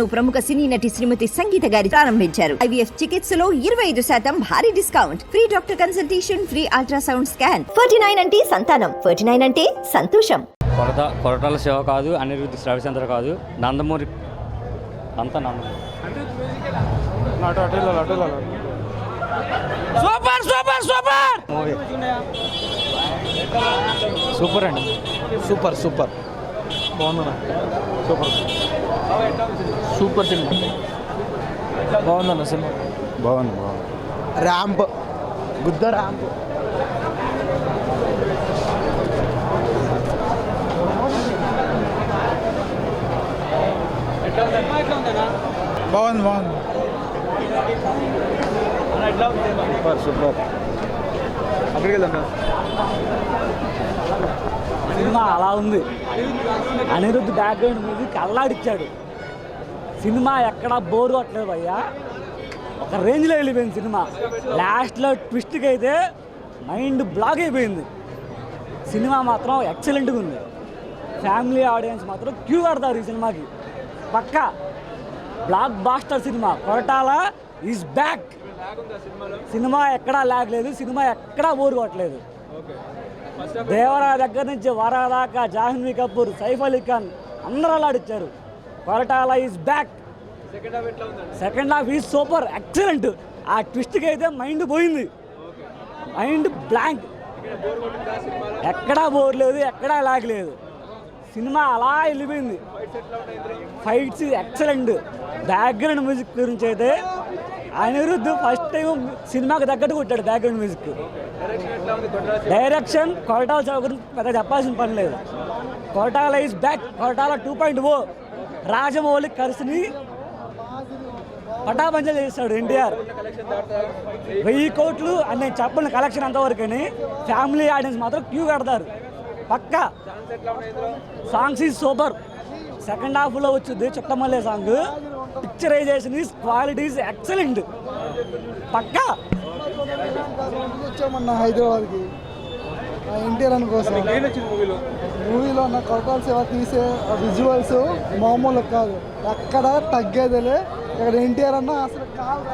ప్రముఖ సినీ నటి శ్రీమతి సంగీత గారి ప్రారంభించారు. ఐవీఎఫ్ చికిత్సలో ఇరవై ఐదు శాతం భారీ discount. Free doctor consultation free ultrasound scan. Forty nine అంటే సంతానం. ఫోర్టీ నైన్ అంటే సంతోషం. కొరత కొరటాల శివ కాదు అనిరుద్ధి రవిచంద్ర కాదు. నందమూరి అంతా Nandamuri. Super super super! Super అండి. Super super. బాగుందన్న. సూపర్. సూపర్ సినిమా. బాగుందన్న సినిమా. బాగుంది బాగుంది. ర్యాంప్. గుద్ద ర్యాంప్. బాగుంది బాగుంది. Super super. అక్కడికి వెళ్దాం సినిమా అలా ఉంది. అనిరుద్ధ్ బ్యాక్గ్రౌండ్ మ్యూజిక్ అల్లాడిచ్చాడు సినిమా ఎక్కడ బోర్ కొట్టలేదు భయ్యా ఒక రేంజ్లో వెళ్ళిపోయింది సినిమా. లాస్ట్లో ట్విస్ట్కి అయితే మైండ్ బ్లాక్ అయిపోయింది. సినిమా మాత్రం ఎక్సలెంట్గా ఉంది. ఫ్యామిలీ ఆడియన్స్ మాత్రం క్యూ కడతారు ఈ సినిమాకి. పక్కా. Blockbuster cinema. Koratala is back. Cinema ఎక్కడా లాగ్ లేదు. సినిమా ఎక్కడా బోర్ కొట్టలేదు. దేవరా దగ్గర నుంచి వరా దాకా జాహ్నవి కపూర్ సైఫ్ అలీ ఖాన్ అందరూ అలాడిచ్చారు Koratala is back. Second half is super excellent ఆ ట్విస్ట్కి అయితే మైండ్ పోయింది. మైండ్ బ్లాంక్ ఎక్కడా బోర్ లేదు ఎక్కడా లాగ్ లేదు. సినిమా అలా వెళ్ళిపోయింది. ఫైట్స్ ఎక్సలెంట్ బ్యాక్గ్రౌండ్ మ్యూజిక్ గురించి అయితే అనిరుద్ధ్ ఫస్ట్ టైం సినిమాకి తగ్గట్టు కొట్టాడు బ్యాక్గ్రౌండ్ మ్యూజిక్ డైరెక్షన్ కొరటాల చౌక గురించి పెద్ద చెప్పాల్సిన పని లేదు. Koratala is back Koratala two point oh Rajamouli కలిసిని పటాపంచలు చేస్తాడు ఎన్టీఆర్. వెయ్యి కోట్లు అని నేను చెప్పిన కలెక్షన్ అంతవరకు అని ఫ్యామిలీ ఆడియన్స్ మాత్రం క్యూ కడతారు. పక్కా సాంగ్స్ ఈజ్ సూపర్ సెకండ్ హాఫ్లో వచ్చింది Chuttamalle song picturisation is quality is excellent పక్కా వచ్చామన్న హైదరాబాద్కి. ఎన్టీఆర్ అని కోసం. మూవీలో ఉన్న కొరటాల సేవ తీసే విజువల్స్ మామూలు కాదు. ఎక్కడ తగ్గేదిలే. ఇక్కడ ఎన్టీఆర్ అన్న అసలు కాదు